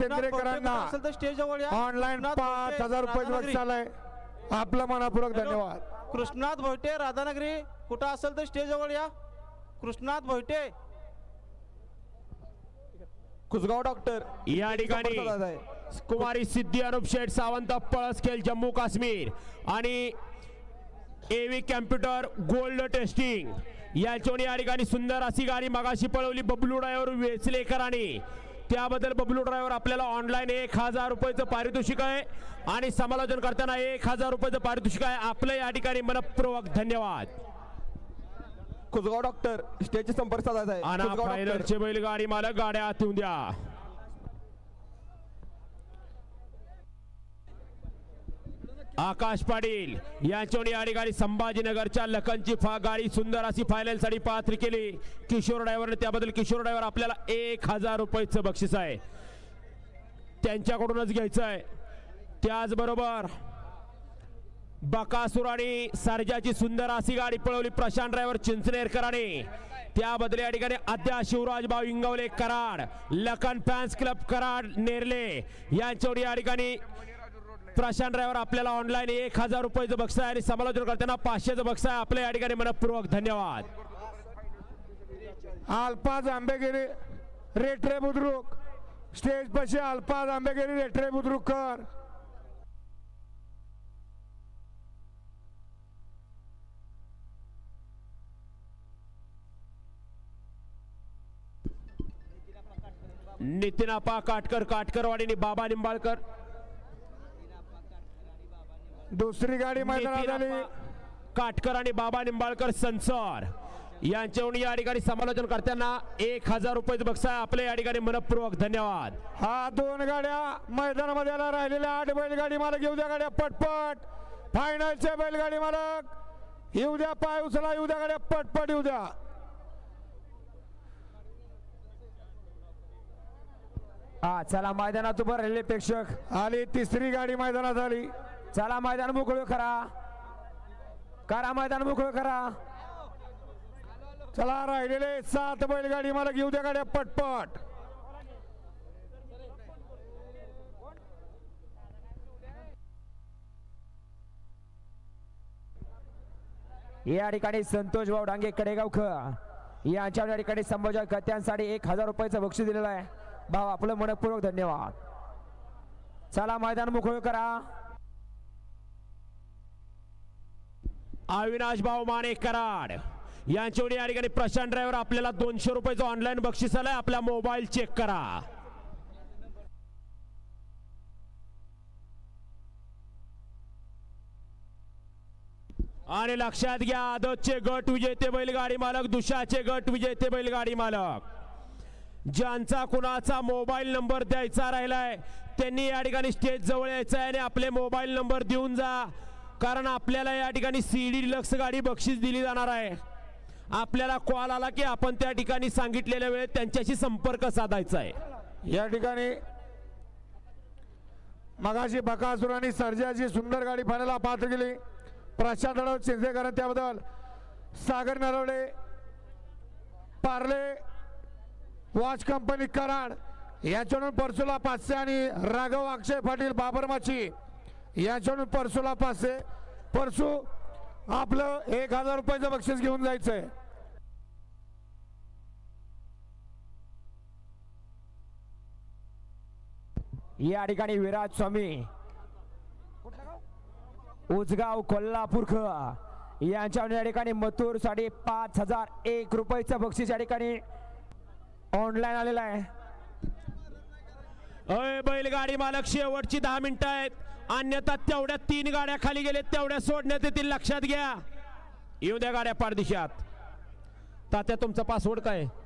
केंद्रेकरांना असेल तर स्टेज जवळ या. ऑनलाईन कृष्णात पाच भोईटे, हजार रुपये राधानगरी. आपलं मनापूर्वक हॅलो. धन्यवाद. कृष्णात भोईटे राधानगरी. कुठं असेल तर स्टेज जवळ या. कृष्णात भोईटे. कुसगाव डॉक्टर या ठिकाणी. कुमारी सिद्धी अनुप शेठ सावंत पळसखेल जम्मू काश्मीर. आणि एव्ही कॅम्प्युटर गोल्ड टेस्टिंग याच्यावर या ठिकाणी सुंदर अशी गाडी मगाशी पळवली. बबलू ड्रायव्हर वेचलेकरांनी. त्याबद्दल बबलू ड्रायव्हर आपल्याला ऑनलाईन एक हजार रुपयाचं पारितोषिक आहे. आणि समालोचन करताना एक हजार रुपयाचं पारितोषिक आहे. आपलं या ठिकाणी मनपूर्वक धन्यवाद. कुसगाव डॉक्टर स्टेजचे संपर्क साधायचा आहे. बैलगाडी मालक गाड्या आत येऊन द्या. आकाश पाटील यांच्यावर या ठिकाणी संभाजीनगरच्या लखनची फा गाडी सुंदर अशी फायनलसाठी पात्र केली. किशोर ड्रायव्हरने त्याबद्दल किशोर ड्रायव्हर आपल्याला एक हजार रुपयाचं बक्षीस आहे. त्यांच्याकडूनच घ्यायचं आहे. त्याचबरोबर बकासूर आणि सर्जाची सुंदर अशी गाडी पळवली प्रशांत ड्रायव्हर चिंचनेरकराने त्याबद्दल या ठिकाणी अद्या शिवराज भाऊ इंगवले कराड लखन फॅन्स क्लब कराड नेरले. यांच्यावर या ठिकाणी प्रशांत ड्रायव्हर आपल्याला ऑनलाईन एक हजार रुपयाचं बक्षीस आहे आणि समालोचन करताना पाचशेचं बक्षीस आहे. आपल्या या ठिकाणी मनपूर्वक धन्यवाद. अल्पाज आंबेगिरी रेठरे बुद्रुक. स्टेज पशी अल्पाज आंबेगिरी रेठरे बुद्रुककर नितीनापा काटकर काटकरवाडी बाबा निंबाळकर. दुसरी गाडी मैदानात आली. काटकर आणि बाबा निंबाळकर संसार यांच्यावरून या ठिकाणी समालोचन करताना एक हजार रुपयाचं बक्षीस आहे. आपल्या या ठिकाणी मनपूर्वक धन्यवाद. हा दोन गाड्या मैदानामध्ये आला राहिलेल्या आठ बैलगाडी मालक. येऊ द्या गाड्या पटपट. फायनलचे बैलगाडी मालक. येऊ द्या पाय उचला येऊ द्या गाड्या पटपट येऊ द्या. हा चला मैदानात उभं राहिले प्रेक्षक. आली तिसरी गाडी मैदानात आली. चला मैदान मोकळं करा. करा मैदान मोकळं करा. चला राहिलेले सात बैलगाडी मला घेऊ द्या गाड्या पटपट. या ठिकाणी संतोष भाऊ डांगे कडेगावकर. यांच्या या ठिकाणी संभाजी कत्यांसाठी एक हजार रुपयाचं बक्षीस दिलेलं आहे. भाऊ आपलं मनपूर्वक धन्यवाद. चला मैदान मोकळं करा. अविनाश भाऊ माने कराड यांच्यावर या ठिकाणी प्रशांत ड्रायव्हर आपल्याला दोनशे रुपयाचं ऑनलाईन बक्षीस आलंय. आपला मोबाईल चेक करा. आणि लक्षात घ्या आदतचे गट विजेते बैलगाडी मालक दुशाचे गट विजेते बैलगाडी मालक. ज्यांचा कुणाचा मोबाईल नंबर द्यायचा राहिलाय त्यांनी या ठिकाणी स्टेज जवळ यायचं आहे आणि आपले मोबाईल नंबर देऊन जा. कारण आपल्याला या ठिकाणी सी डी डिलक्स गाडी बक्षीस दिली जाणार आहे. आपल्याला कॉल आला की आपण त्या ठिकाणी सांगितलेल्या वेळेत त्यांच्याशी संपर्क साधायचा आहे. या ठिकाणी मगाशी बकासूर आणि सर्जाची सुंदर गाडी पाण्याला पात्र केली. प्रशांत आढाव चिंचेकर त्याबद्दल सागर नरवडे पार्ले वॉच कंपनी कराड याच्याकडून परसुला पाचशे आणि राघव अक्षय पाटील बाबरमाची याच्यावरून परसूला पास आहे. परसू आपलं एक हजार रुपयाचं बक्षीस घेऊन जायचंय. या ठिकाणी विराज स्वामी उजगाव कोल्हापूर यांच्या या ठिकाणी मथुरसाठी पाच हजार एक रुपयाचं बक्षीस या ठिकाणी ऑनलाईन आलेलं आहे. अय बैलगाडी मालक शेवटची दहा मिनिटं आहेत. अन्यथा तेवढ्या तीन गाड्या खाली गेले तेवढ्या सोडण्यात येतील. लक्षात घ्या. येऊ द्या गाड्या पारदिशात तात्या तुमचा पासवर्ड काय? आहे?